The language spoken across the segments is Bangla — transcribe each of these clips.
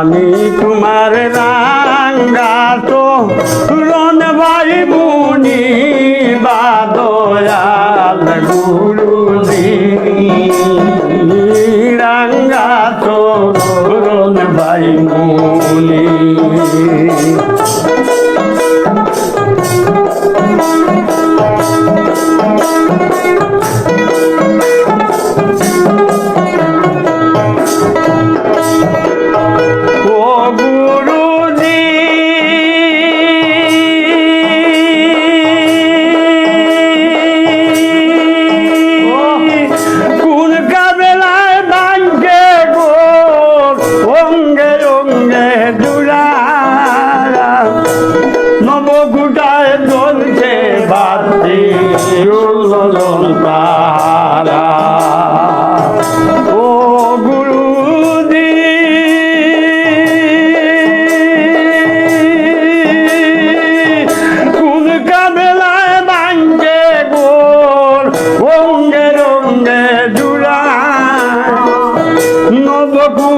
আমি তোমার রাঙ্গা তো রন ভাই মুনি বাদয়াল গুরু রাঙ্গা তো রন ভাই মুনি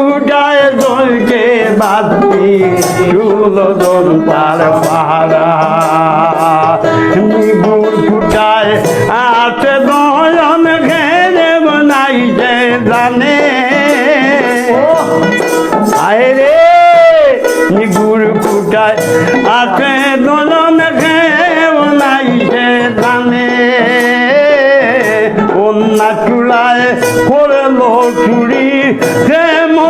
নবকুটায় জলকে বাতি সুলদন পার পাহারা। নিগুর ফুটায় আছে দয়ন ঘেরে বনাই যে জানে। আয় রে নিগুর কুটায়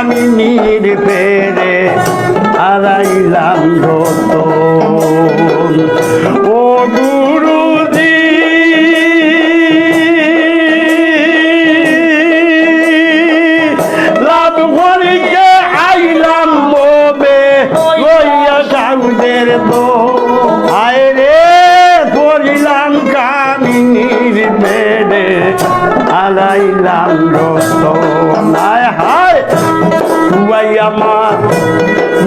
করিলাম কামিনীর পেরে হারাইলাম রতন আয় হায় তুই আমার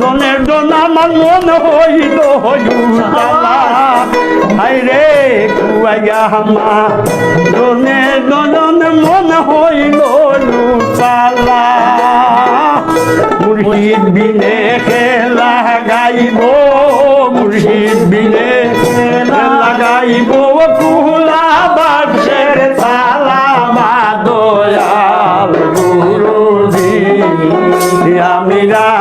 মনের জন আমার মন হইল হইলা হাই রে কুয়াইয়া আমার মনের জন মন হইল লুটালা মুর্শিদ বিনে আমি রাঙ্গা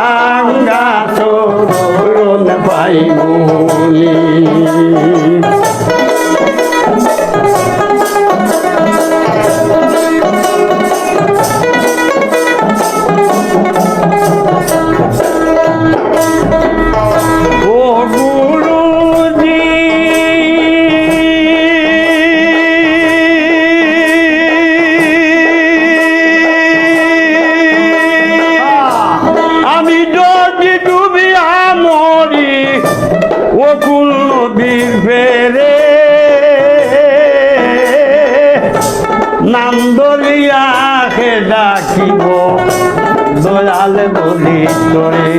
খে ডাকিব দয়াল বলি তোরে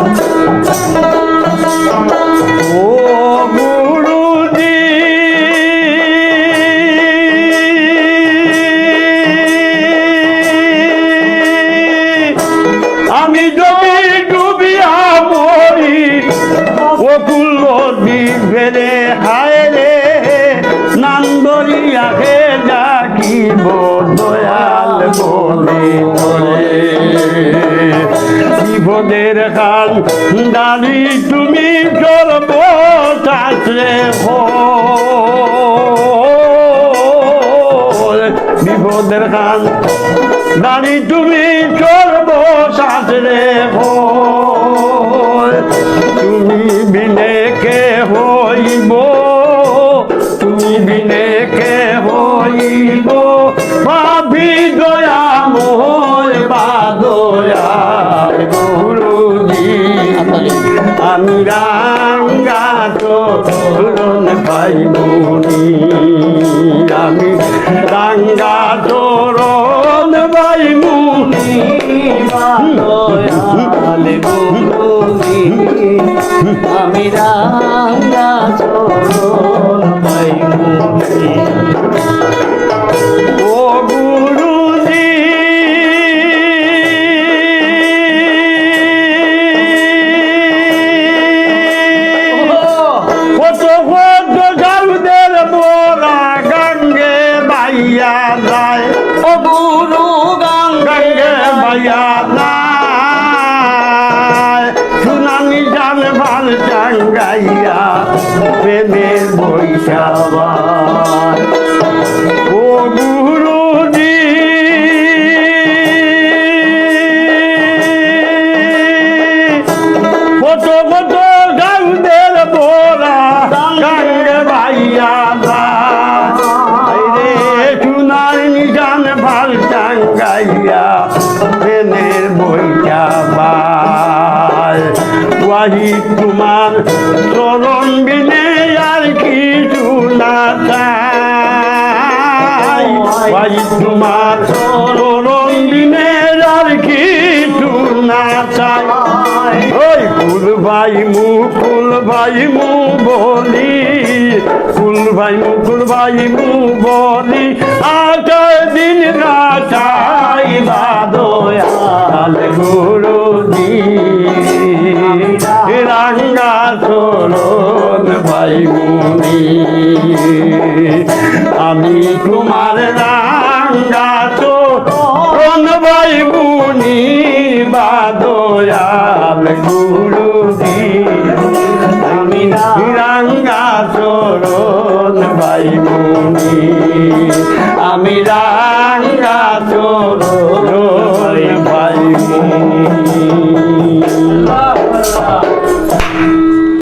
ও বিপদের খান দাঁড়ি তুমি সর্ব শাস্ত্রে বিপদের খান দাঁড়ি তুমি সর্ব শাস্ত্রে রাঙ্গা ধরুন ভাই মুনি আমি রাঙ্গা তোরণ ভাই মুনি আমি রাঙ্গা চরণ পাইমুনি ও ve me voy চরণ বিনে আর কিছু না চাই। ওয়াহি তোমার চরণ বিনে আর কিছু না চাই। ওই ফুল ভাই মু, ফুল ভাই মু বলি, ফুল ভাই মু, ফুল ভাই মু বলি আটার দিন রাতাই বাদয়াল গুরুজি। রাঙ্গা চলন ভাই মুনি আমি তোমার রাঙ্গা চলন ভাই মুনি বাদয়াল গুরুজি। আমি রাঙ্গা চলন ভাই মুনি